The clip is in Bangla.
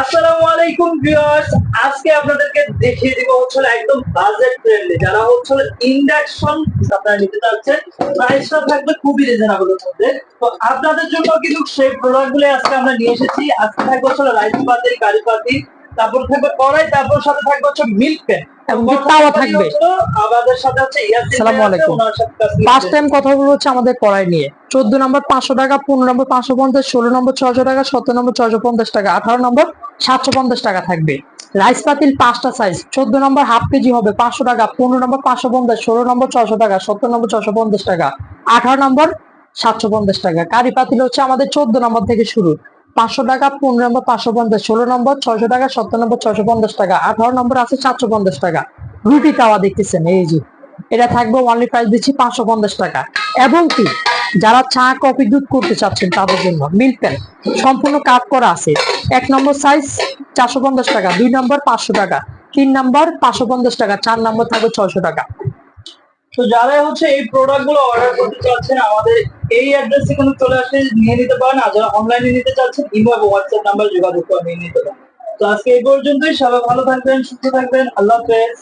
আসসালামু আলাইকুম ভিউয়ার্স, আজকে আপনাদেরকে দেখিয়ে দিব হচ্ছে একদম বাজেট ফ্রেন্ডলি যারা হচ্ছে ইন্ডাকশন আপনারা নিতে চাচ্ছেন প্রাইসটা থাকবে খুবই রিজনেবল মধ্যে। তো আপনাদের জন্য কিন্তু সেই প্রোডাক্টগুলো আজকে আমরা নিয়ে এসেছি। আজকে থাকবে হচ্ছে রাইস পাতিল কারি পাতিল তারপর থাকবে কড়াই, তারপর সাথে থাকবে হচ্ছে মিল্ক প্যান এবং কি তাওয়া থাকবে। আমাদের সাথে হচ্ছে ইয়াসিন আসসালামু ভাই আছে, আলাইকুম। ওনার সাথে কাজ করতে ফার্স্ট টাইম কথা বলব হচ্ছে আমাদের কড়াই নিয়ে। চোদ্দ নম্বর পাঁচশো টাকা পনেরো নম্বর পাঁচশো পঞ্চাশ ষোলো নম্বর ছয়শো টাকা সতেরো নম্বর পঞ্চাশ টাকা আঠারো নম্বর সাতশো পঞ্চাশ টাকা থাকবে। রাইস পাতিল পাঁচটা সাইজ চোদ্দ নম্বর হাফ কেজি হবে পাঁচশো টাকা পনেরো নম্বর পাঁচশো পঞ্চাশ ষোলো নম্বর ছয়শো টাকা সতেরো নম্বর পঞ্চাশ টাকা আঠারো নম্বর সাতশো পঞ্চাশ টাকা। কারি পাতিল হচ্ছে আমাদের চোদ্দ নম্বর থেকে শুরু। পাঁচশো টাকা, পনেরো নম্বর পাঁচশো পঞ্চাশ, ষোলো নম্বর ছয়শো টাকা, সতেরো নম্বর ছয়শো পঞ্চাশ টাকা, আঠারো নম্বর আছে সাতশো পঞ্চাশ টাকা। রুটি তাওয়া দেখতেছেন, এই যে। এটা থাকবে অনলি প্রাইস দিচ্ছি পাঁচশো পঞ্চাশ টাকা। এবং কি, যারা চা, কফি, দুধ করতে চাচ্ছেন তাদের জন্য, মিল্ক প্যান সম্পূর্ণ কাট করা আছে। এক নম্বর সাইজ চারশো পঞ্চাশ টাকা, দুই নম্বর পাঁচশো টাকা, তিন নম্বর পাঁচশো পঞ্চাশ টাকা, চার নম্বর থাকবে ছয়শো টাকা। তো যারা হচ্ছে এই প্রোডাক্টগুলো অর্ডার করতে চাচ্ছেন, আমাদের এই অ্যাড্রেসে কোনো চলে আসে নিয়ে নিতে পারেন। আর যারা অনলাইনে নিতে চাচ্ছেন এবং হোয়াটসঅ্যাপ নাম্বার যোগাযোগ করে নিয়ে নিতে পারেন। তো আজকে এই পর্যন্তই। সবাই ভালো থাকবেন, সুস্থ থাকবেন। আল্লাহ হাফেজ।